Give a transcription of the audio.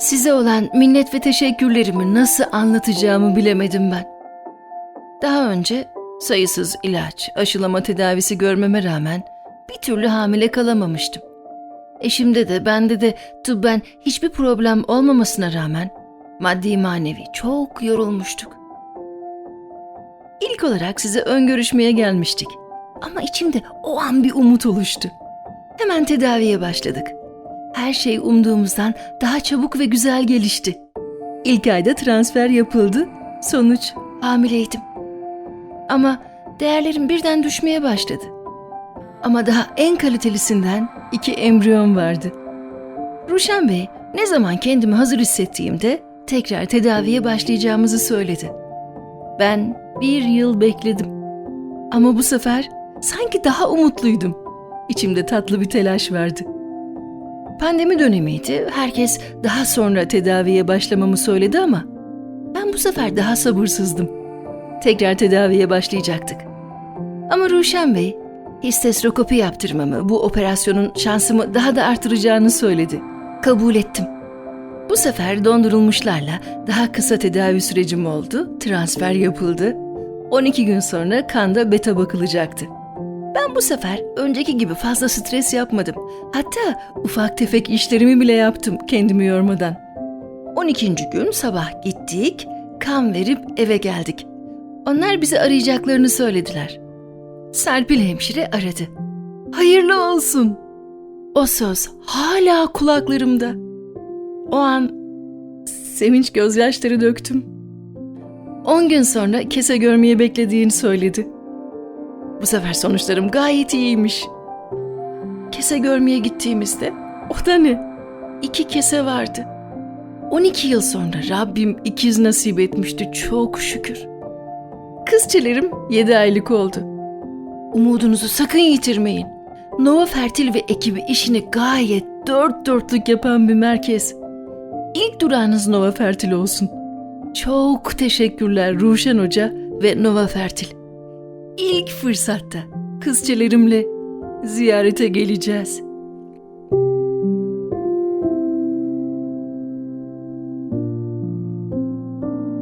Size olan minnet ve teşekkürlerimi nasıl anlatacağımı bilemedim ben. Daha önce sayısız ilaç, aşılama tedavisi görmeme rağmen bir türlü hamile kalamamıştım. Eşimde de bende de tıbben hiçbir problem olmamasına rağmen maddi manevi çok yorulmuştuk. İlk olarak size ön görüşmeye gelmiştik. Ama içimde o an bir umut oluştu. Hemen tedaviye başladık. Her şey umduğumuzdan daha çabuk ve güzel gelişti. İlk ayda transfer yapıldı. Sonuç hamileydim. Ama değerlerim birden düşmeye başladı. Ama daha en kalitelisinden iki embriyon vardı. Ruşen Bey ne zaman kendimi hazır hissettiğimde tekrar tedaviye başlayacağımızı söyledi. Ben bir yıl bekledim. Ama bu sefer sanki daha umutluydum. İçimde tatlı bir telaş vardı. Pandemi dönemiydi. Herkes daha sonra tedaviye başlamamı söyledi ama ben bu sefer daha sabırsızdım. Tekrar tedaviye başlayacaktık. Ama Ruşen Bey histestrokopi yaptırmamı, bu operasyonun şansımı daha da artıracağını söyledi. Kabul ettim. Bu sefer dondurulmuşlarla daha kısa tedavi sürecim oldu, transfer yapıldı. 12 gün sonra kanda beta bakılacaktı. Ben bu sefer önceki gibi fazla stres yapmadım. Hatta ufak tefek işlerimi bile yaptım kendimi yormadan. 12. gün sabah gittik, kan verip eve geldik. Onlar bizi arayacaklarını söylediler. Serpil hemşire aradı. Hayırlı olsun. O söz hala kulaklarımda. O an sevinç gözyaşları döktüm. 10 gün sonra kese görmeye beklediğini söyledi. Bu sefer sonuçlarım gayet iyiymiş. Kese görmeye gittiğimizde o da ne? İki kese vardı. 12 yıl sonra Rabbim ikiz nasip etmişti çok şükür. Kızçelerim 7 aylık oldu. Umudunuzu sakın yitirmeyin. Nova Fertil ve ekibi işini gayet dört dörtlük yapan bir merkez. İlk durağınız Nova Fertil olsun. Çok teşekkürler Ruşen Hoca ve Nova Fertil. İlk fırsatta kızçelerimle ziyarete geleceğiz.